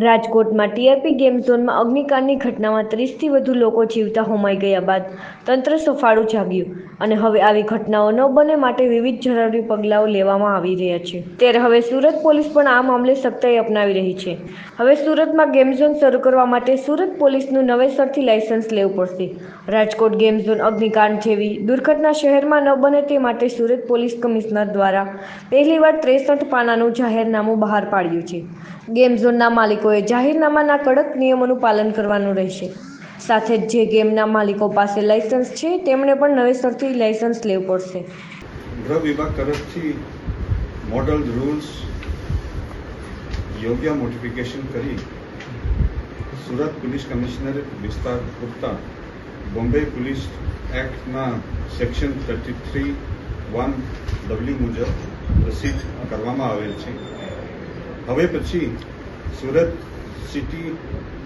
રાજકોટમાં TRP game ઝોનમાં અગ્નિકાંડની ઘટનામાં ત્રીસથી વધુ લોકો જીવતા હોમાઈ ગયા બાદ તંત્ર સફાળું જાગ્યું. અને હવે આવી ઘટનાઓ ન બને માટે વિવિધ જરૂરી પગલાઓ લેવામાં આવી રહ્યા છે. ત્યારે હવે સુરત પોલીસ પણ આ મામલે સખ્તાઈ અપનાવી રહી છે. હવે સુરતમાં ગેમ ઝોન શરૂ કરવા માટે સુરત પોલીસનું નવેસરથી લાયસન્સ લેવું પડશે. રાજકોટ ગેમ ઝોન અગ્નિકાંડ જેવી દુર્ઘટના શહેરમાં ન બને તે માટે સુરત પોલીસ કમિશનર દ્વારા પહેલીવાર ત્રેસઠ પાનાનું જાહેરનામું બહાર પાડ્યું છે. ગેમ ઝોનના માલિકોએ જાહેરનામાના કડક નિયમોનું પાલન કરવાનું રહેશે. સાથે જ ગેમના માલિકો પાસે લાયસન્સ છે, તેમણે પણ નવેસરથી લાયસન્સ લેવું પડશે. ગૃહ વિભાગ તરફથી મોડલ રૂલ્સ યોગ્ય મોડિફિકેશન કરી સુરત પોલીસ કમિશનરેટ વિસ્તાર પૂરતા Bombay police એક્ટના section thirty three one W મુજબ પ્રસિદ્ધ કરવામાં આવેલ છે. હવે પછી સુરત સિટી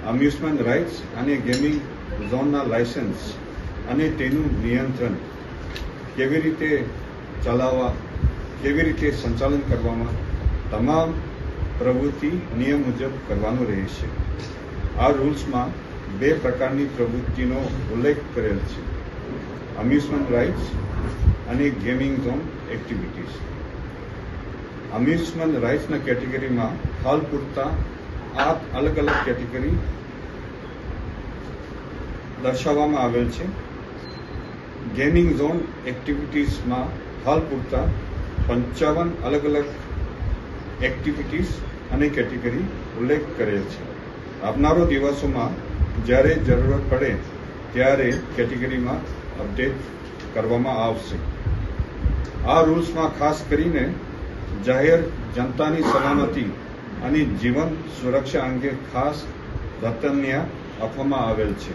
અમ્યુઝમેન્ટ રાઇટ્સ અને ગેમિંગ ઝોનના લાયસન્સ અને તેનું નિયંત્રણ કેવી રીતે ચલાવવા, કેવી રીતે સંચાલન કરવામાં તમામ પ્રવૃત્તિ નિયમ મુજબ કરવાનું રહેશે. આ રૂલ્સમાં બે પ્રકારની પ્રવૃત્તિનો ઉલ્લેખ કરેલ છે. અમ્યુઝમેન્ટ રાઇટ્સ અને ગેમિંગ ઝોન એક્ટિવિટીઝ અમ્યુઝમેન્ટ રાઇડ્સના કેટેગરીમાં હાલ પૂરતા આ અલગ અલગ કેટેગરી દર્શાવવામાં આવેલ છે. ગેમિંગ ઝોન એક્ટિવિટીઝમાં હાલ પૂરતા પંચાવન અલગ અલગ એક્ટિવિટીઝ અને કેટેગરી ઉલ્લેખ કરેલ છે. આવનારો દિવસોમાં જ્યારે જરૂરત પડે ત્યારે કેટેગરીમાં અપડેટ કરવામાં આવશે. આ રૂલ્સમાં ખાસ કરીને જાહેર જનતાની સલામતી અને જીવન સુરક્ષા અંગે ખાસ ધતન્ય આપવામાં આવેલ છે.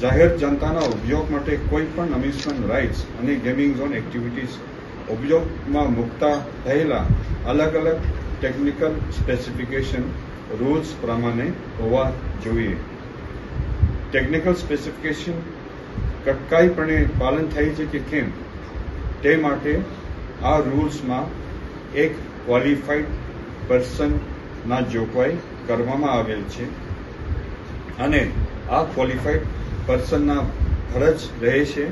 જાહેર જનતાના ઉપયોગ માટે કોઈ પણ અમ્યુઝમેન્ટ રાઇડ્સ અને ગેમિંગ ઝોન એક્ટિવિટીઝ ઉપયોગમાં મૂકતા થયેલા અલગ અલગ ટેકનિકલ સ્પેસિફિકેશન રૂલ્સ પ્રમાણે હોવા જોઈએ. ટેકનિકલ સ્પેસિફિકેશન કટકાઈપણે પાલન થાય છે કે કેમ? તે માટે આ રૂલ્સમાં એક ક્વોલિફાઈડ પર્સનના જોગવાઈ કરવામાં આવેલ છે. અને આ ક્વોલિફાઈડ પર્સનના ફરજ રહે છે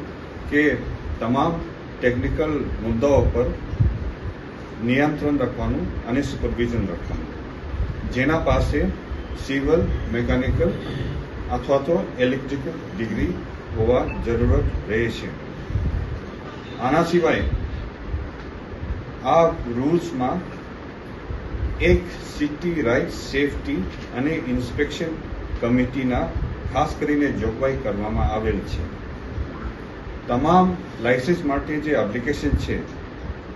કે તમામ ટેકનિકલ મુદ્દાઓ પર નિયંત્રણ રાખવાનું અને સુપરવિઝન રાખવાનું. જેના પાસે સિવિલ મેકેનિકલ અથવા તો ઇલેક્ટ્રિકલ ડિગ્રી હોવા જરૂરત રહે છે. આના સિવાય આ રૂલ્સમાં એક સિટી રાઇટ સેફટી અને ઇન્સ્પેક્શન કમિટીના ખાસ કરીને જોગવાઈ કરવામાં આવેલ છે. તમામ લાઇસન્સ માટે જે એપ્લિકેશન છે,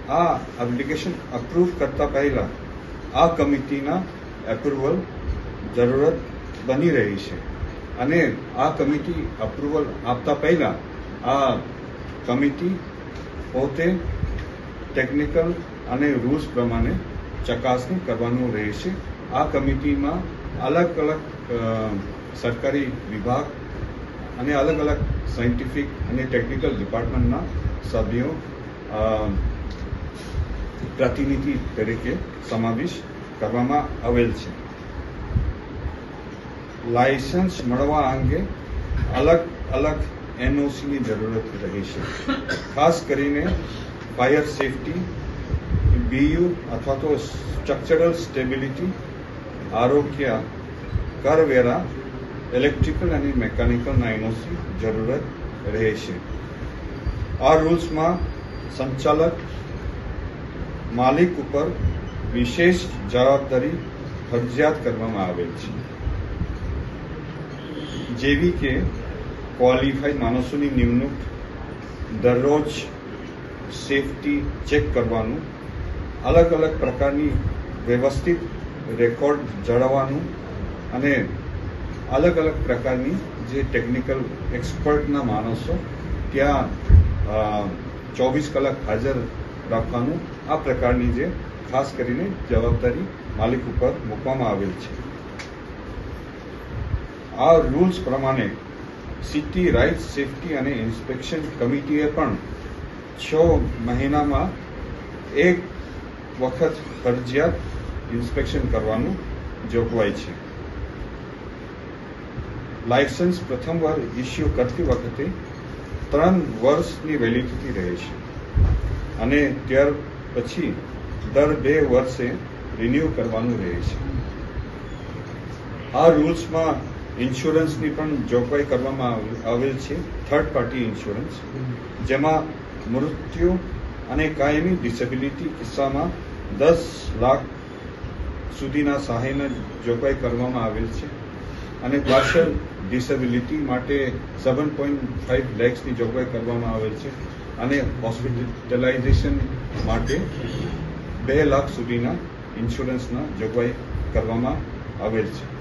આ એપ્લિકેશન અપ્રૂવ કરતા પહેલા આ કમિટીના એપ્રુવલ જરૂરત બની રહી છે અને આ કમિટી અપ્રુવલ આપતા પહેલા આ કમિટી પોતે ટેકનિકલ અને રૂલ્સ પ્રમાણે ચકાસણી કરવાનું રહેશે. આ કમિટીમાં અલગ અલગ સરકારી વિભાગ અને અલગ અલગ સાયન્ટિફિક અને ટેકનિકલ ડિપાર્ટમેન્ટના સભ્યો પ્રતિનિધિ તરીકે સમાવેશ કરવામાં આવેલ છે. લાયસન્સ મળવા અંગે અલગ અલગ એનઓસીની જરૂરત રહેશે. ખાસ કરીને ફાયર સેફટી બીયુ અથવા તો સ્ટ્રક્ચરલ સ્ટેબિલિટી આરોગ્ય, કરવેરા ઇલેક્ટ્રિકલ અને મેકેનિકલ લાઇનોની જરૂરત રહેશે આ રૂલ્સમાં સંચાલક, માલિક ઉપર વિશેષ જવાબદારી ફરજિયાત કરવામાં આવેલ છે. જેવી કે ક્વોલિફાઈડ માણસોની નિમણૂક, દરરોજ સેફટી ચેક કરવાનું અલગ અલગ પ્રકારની વ્યવસ્થિત રેકોર્ડ જાળવવાનું અને અલગ અલગ પ્રકારની જે ટેકનિકલ એક્સપર્ટના માણસો ત્યાં ચોવીસ કલાક હાજર રાખવાનું આ પ્રકારની જે ખાસ કરીને જવાબદારી માલિક ઉપર મૂકવામાં આવેલ છે. આ રૂલ્સ પ્રમાણે સિટી રાઇટ સેફટી અને ઇન્સ્પેક્શન કમિટીએ પણ છ મહિનામાં એક વખત ફરજિયાત ઇન્સ્પેક્શન કરવાનું જોગવાઈ છે. લાયસન્સ પ્રથમવાર ઇસ્યુ કરતી વખતે ત્રણ વર્ષની વેલિડિટી રહે છે. અને ત્યાર પછી દર બે વર્ષે રિન્યૂ કરવાનું રહે છે. આ રૂલ્સમાં ઇન્સ્યોરન્સની પણ જોગવાઈ કરવામાં આવેલ- આવેલ છે. થર્ડ પાર્ટી ઇન્સ્યોરન્સ, જેમાં મૃત્યુ અને કાયમી ડિસેબિલિટી કિસ્સામાં દસ લાખ સુધીના સહાયને જોગવાઈ કરવામાં આવેલ છે. અને પાર્શલ ડિસેબિલિટી માટે સેવન પોઈન્ટ ફાઇવ લેક્સની જોગવાઈ કરવામાં આવેલ છે. અને હોસ્પિટલાઇઝેશન માટે બે લાખ સુધીના ઇન્સ્યોરન્સના જોગવાઈ કરવામાં આવેલ છે.